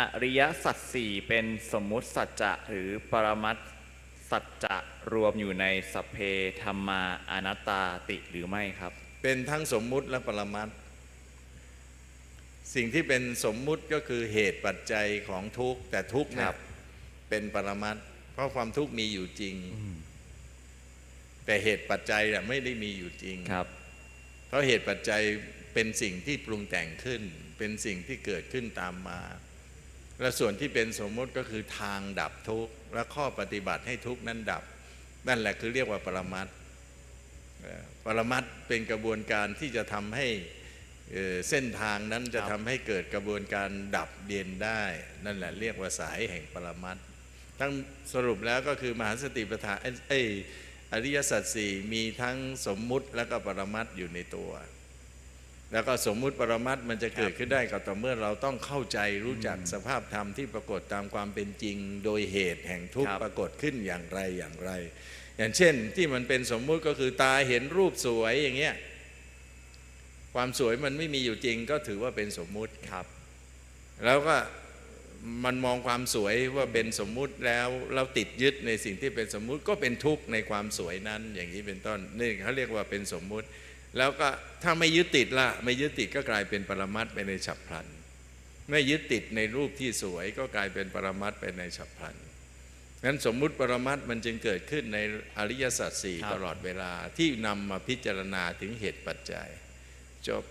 อริยสัจสี่เป็นสมมุติสัจจะหรือปรมัตถสัจจะรวมอยู่ในสพเพธรรมาอนัตตาติหรือไม่ครับ เป็นทั้งสมมุติและปรมัตถ์สิ่งที่เป็นสมมุติก็คือเหตุปัจจัยของทุกข์แต่ทุกข์เนี่ครัยบเป็นปรมัตถ์เพราะความทุกข์มีอยู่จริง แต่เหตุปัจจัยน่ะไม่ได้มีอยู่จริงครับ เพราะเหตุปัจจัยเป็นสิ่งที่ปรุงแต่งขึ้น เป็นสิ่งที่เกิดขึ้นตามมา และส่วนที่เป็นสมมุติก็คือทางดับทุกข์และข้อปฏิบัติให้ทุกข์นั้นดับ นั่นแหละคือเรียกว่าปรมัตปรมัตเป็นกระบวนการที่จะทำให้เส้นทางนั้นจะทำให้เกิดกระบวนการดับเย็นได้ นั่นแหละเรียกว่าสายแห่งปรมัตทั้งสรุปแล้วก็คือมหาสติปัฏฐานอออริยสัจสี่มีทั้งสมมุติและก็ปรมัตอยู่ในตัว แล้วก็สมมุติปรมัตถ์มันจะเกิดขึ้นได้ก็ต่อเมื่อเราต้องเข้าใจรู้จักสภาพธรรมที่ปรากฏตามความเป็นจริง โดยเหตุแห่งทุกคข์รับปรากฏขึ้นอย่างไรอย่างไร อย่างเช่นที่มันเป็นสมมุติก็คือตาเห็นรูปสวยอย่างเงี้ยความสวยมันไม่มีอยู่จริงก็ถือว่าเป็นสมมุติครับ แล้วก็มันมองความสวยว่าเป็นสมมุติแล้วเราติดยึดในสิ่งที่เป็นสมมุติก็เป็นทุกข์ในความสวยนั้น อย่างนี้เป็นต้นนี่เขาเรียกว่าเป็นสมมุติ แล้วก็ถ้าไม่ยึดติดละไม่ยึดติดก็กลายเป็นปรมัตไปในฉับพลัน ไม่ยึดติดในรูปที่สวยก็กลายเป็นปรมัตไปในฉับพลันงั้นสมมุติปรมัตมันจึงเกิดขึ้นในอริยสัจสี่ตลอดเวลาที่นำมาพิจารณาถึงเหตุปัจจัย จบ